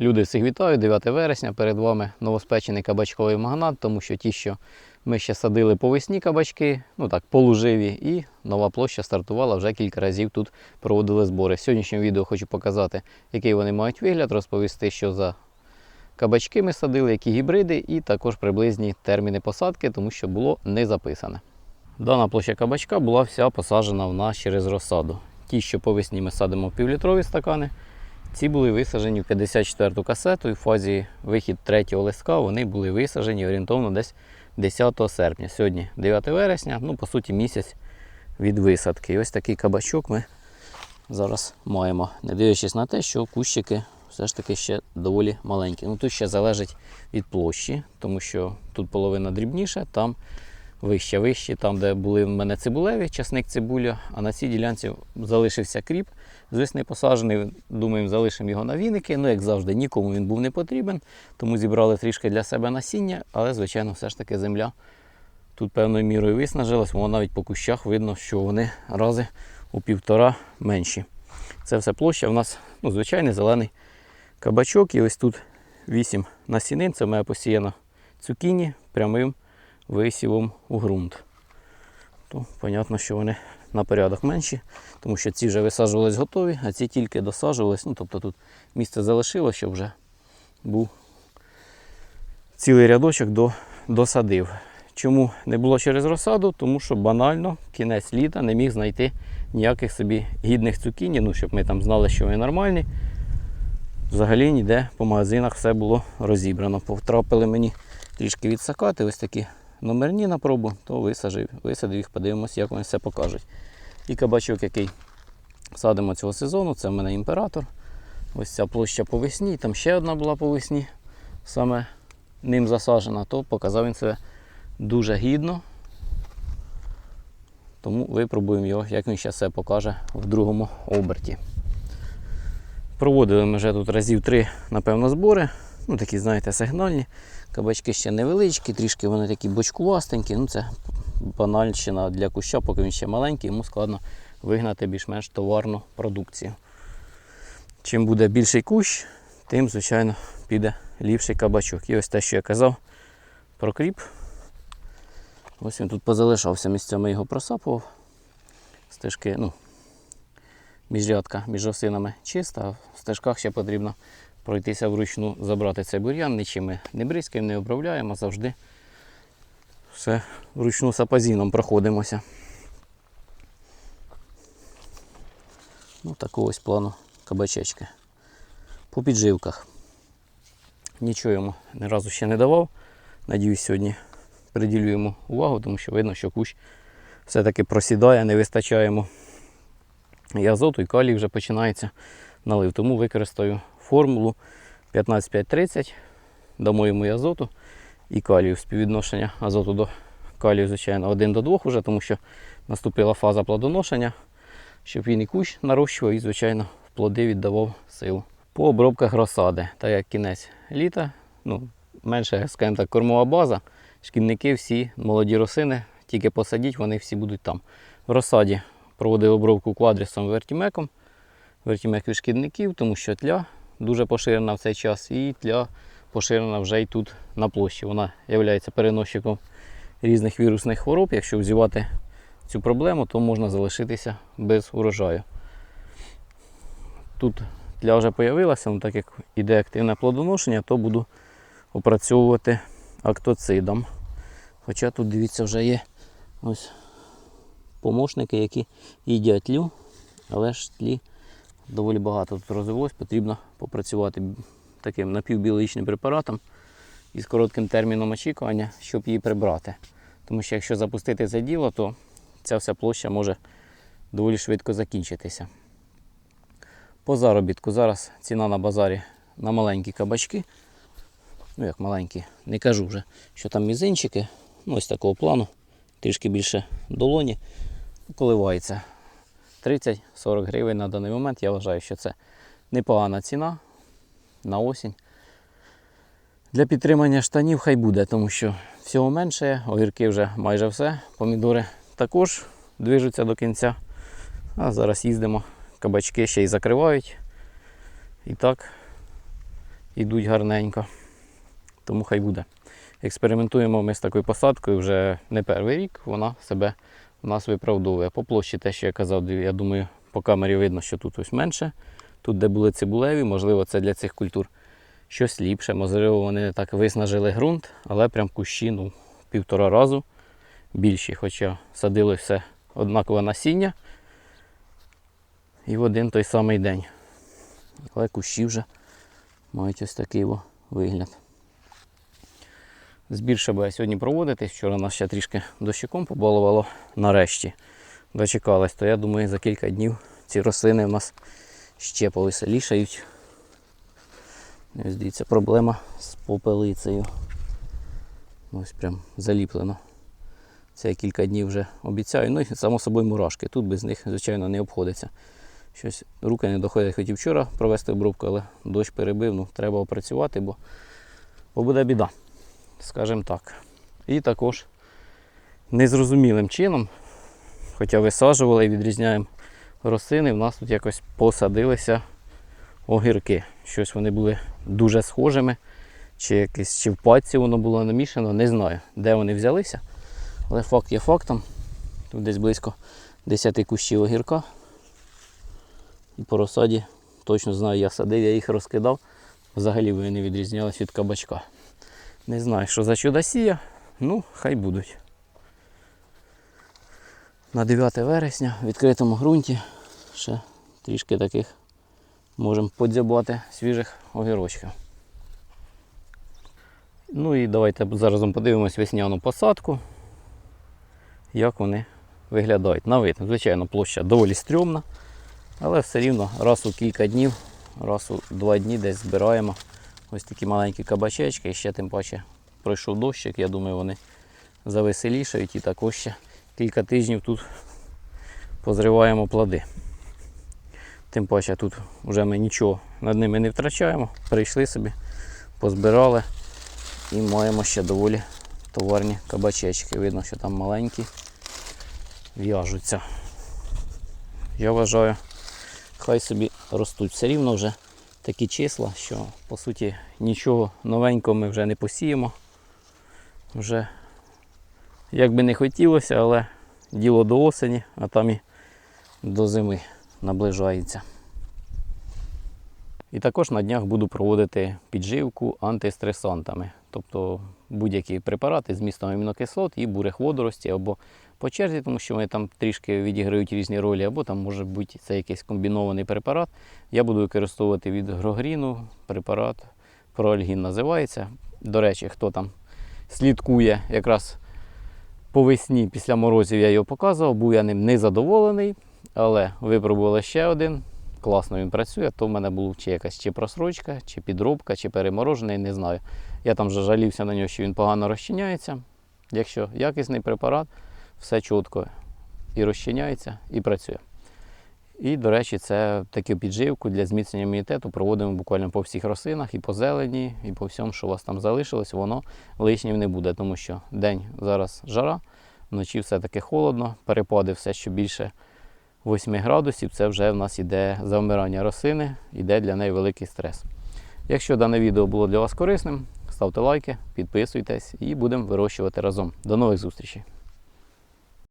Люди всіх вітаю, 9 вересня. Перед вами новоспечений кабачковий магнат, тому що ті, що ми ще садили по весні кабачки, ну так, полуживі, і нова площа стартувала вже кілька разів тут проводили збори. В сьогоднішньому відео хочу показати, який вони мають вигляд, розповісти, що за кабачки ми садили, які гібриди, і також приблизні терміни посадки, тому що було не записане. Дана площа кабачка була вся посаджена в нас через розсаду. Ті, що по весні ми садимо півлітрові стакани, ці були висаджені в 54-ту касету і в фазі вихід третього листка вони були висаджені орієнтовно десь 10 серпня. Сьогодні 9 вересня, ну по суті місяць від висадки. І ось такий кабачок ми зараз маємо, не дивлячись на те, що кущики все ж таки ще доволі маленькі. Ну Тут ще залежить від площі, тому що тут половина дрібніша, там вище, вище, там, де були в мене цибулеві, часник цибуля, а на цій ділянці залишився кріп. З весни посаджений, думаємо, залишимо його на віники. Ну, як завжди, нікому він був не потрібен, тому зібрали трішки для себе насіння, але, звичайно, все ж таки земля тут певною мірою виснажилась, воно навіть по кущах видно, що вони рази у півтора менші. Це все площа у нас ну, звичайний зелений кабачок. І ось тут 8 насінин. Це в мене посіяно цукіні прямим висівом у ґрунт. То, понятно, що вони на порядок менші, тому що ці вже висаджувались готові, а ці тільки досаджувались. Ну, тобто тут місце залишило, щоб вже був цілий рядочок до, досадив. Чому не було через розсаду? Тому що банально кінець літа не міг знайти ніяких собі гідних цукіні, ну, щоб ми там знали, що вони нормальні. Взагалі ніде по магазинах все було розібрано. Потрапили мені трішки відсакати, ось такі номерні на пробу, то висадив, висадив їх, подивимося, як вони все покажуть. І кабачок, який садимо цього сезону, це в мене імператор. Ось ця площа по весні, там ще одна була по весні, саме ним засаджена, то показав він себе дуже гідно. Тому випробуємо його, як він ще все покаже в другому оберті. Проводили ми вже тут разів три, напевно, збори. Ну, такі, знаєте, сигнальні. Кабачки ще невеличкі, трішки вони такі бочкувастенькі. Ну, це банальщина для куща, поки він ще маленький, йому складно вигнати більш-менш товарну продукцію. Чим буде більший кущ, тим, звичайно, піде ліпший кабачок. І ось те, що я казав про кріп. Ось він тут позалишався місцями його просапував. Стежки, ну, міжрядка між осинами чиста, а в стежках ще потрібно пройтися вручну, забрати цей бур'ян, нічим ми не бризкаємо, не обробляємо, завжди все вручну сапазіном проходимося. Ну, такого ось плану кабачечки. По підживках. Нічого йому ні разу ще не давав. Надіюсь, сьогодні приділю йому увагу, тому що видно, що кущ все-таки просідає, не вистачає йому і азоту, і калій вже починається налив. Тому використаю формулу 15530, дамо йому і азоту і калію. Співвідношення азоту до калію, звичайно, 1 до 2 вже, тому що наступила фаза плодоношення, щоб він і кущ нарощував і, звичайно, в плоди віддавав силу. По обробках розсади, так як кінець літа, ну, менше, скажімо так, кормова база, шкідники всі, молоді росини, тільки посадіть, вони всі будуть там. В розсаді проводив обробку квадрісом вертімеком, вертімек від шкідників, тому що тля дуже поширена в цей час, і тля поширена вже й тут на площі. Вона є переносчиком різних вірусних хвороб. Якщо взівати цю проблему, то можна залишитися без урожаю. Тут тля вже з'явилася, ну, так як іде активне плодоношення, то буду опрацьовувати актоцидом. Хоча тут, дивіться, вже є ось помощники, які їдять тлю, але ж тлі доволі багато тут розвелось, потрібно попрацювати таким напівбіологічним препаратом із коротким терміном очікування, щоб її прибрати. Тому що якщо запустити це діло, то ця вся площа може доволі швидко закінчитися. По заробітку зараз ціна на базарі на маленькі кабачки. Ну як маленькі, не кажу вже, що там мізинчики, ну ось такого плану, трішки більше долоні, коливається. 30-40 гривень на даний момент. Я вважаю, що це непогана ціна на осінь. Для підтримання штанів хай буде, тому що всього менше, огірки вже майже все, помідори також движуться до кінця. А зараз їздимо, кабачки ще й закривають. І так, йдуть гарненько. Тому хай буде. Експериментуємо ми з такою посадкою вже не перший рік, вона себе нас виправдовує. По площі те, що я казав, я думаю, по камері видно, що тут ось менше. Тут, де були цибулеві, можливо, це для цих культур щось ліпше. Можливо, вони так виснажили ґрунт, але прям кущі ну, півтора разу більші. Хоча садили все однакове насіння і в один той самий день. Але кущі вже мають ось такий вигляд. Збір буде сьогодні проводитись. Вчора нас ще трішки дощиком побалувало нарешті. Дочекались, то я думаю, за кілька днів ці рослини в нас ще повеселішають. Ось дивіться, проблема з попелицею. Ось прям заліплено. Це я кілька днів вже обіцяю. Ну і само собою мурашки. Тут без них, звичайно, не обходиться. Щось руки не доходять. Хотів вчора провести обробку, але дощ перебив, ну треба опрацювати, бо, бо буде біда. Скажімо так. І також незрозумілим чином, хоча висаджували і відрізняємо рослини, в нас тут якось посадилися огірки. Щось вони були дуже схожими, чи якесь чи в патці воно було намішано, не знаю, де вони взялися. Але факт є фактом. Тут десь близько 10 кущів огірка. І по розсаді точно знаю, я садив, я їх розкидав. Взагалі вони не відрізнялись від кабачка. Не знаю, що за чудосія, ну, хай будуть. На 9 вересня в відкритому ґрунті ще трішки таких можемо подзябати свіжих огірочків. Ну і давайте заразом подивимось весняну посадку, як вони виглядають. На вид, звичайно, площа доволі стрьомна, але все рівно раз у кілька днів, раз у два дні десь збираємо ось такі маленькі кабачечки. І ще тим паче пройшов дощик, я думаю, вони завеселішають і також ще кілька тижнів тут позриваємо плоди. Тим паче тут вже ми нічого над ними не втрачаємо. Прийшли собі, позбирали і маємо ще доволі товарні кабачечки. Видно, що там маленькі в'яжуться. Я вважаю, хай собі ростуть. Все рівно вже такі числа, що по суті нічого новенького ми вже не посіємо. Вже як би не хотілося, але діло до осені, а там і до зими наближається. І також на днях буду проводити підживку антистресантами, тобто будь-які препарати з містом амінокислот і бурих водорості або по черзі, тому що вони там трішки відіграють різні ролі, або там може бути це якийсь комбінований препарат. Я буду використовувати від грогріну препарат проальгін називається. До речі, хто там слідкує якраз по весні після морозів я його показував, був я ним незадоволений, але випробували ще один. Класно він працює, то в мене була чи якась чи просрочка, чи підробка, чи переморожений, не знаю. Я там вже жалівся на нього, що він погано розчиняється. Якщо якісний препарат, все чітко і розчиняється, і працює. І, до речі, це таку підживку для зміцнення імунітету проводимо буквально по всіх рослинах, і по зелені, і по всьому, що у вас там залишилось, воно лишнім не буде, тому що день зараз жара, вночі все-таки холодно, перепади все, що більше 8 градусів, це вже в нас іде завмирання рослини, іде для неї великий стрес. Якщо дане відео було для вас корисним, ставте лайки, підписуйтесь і будемо вирощувати разом. До нових зустрічей!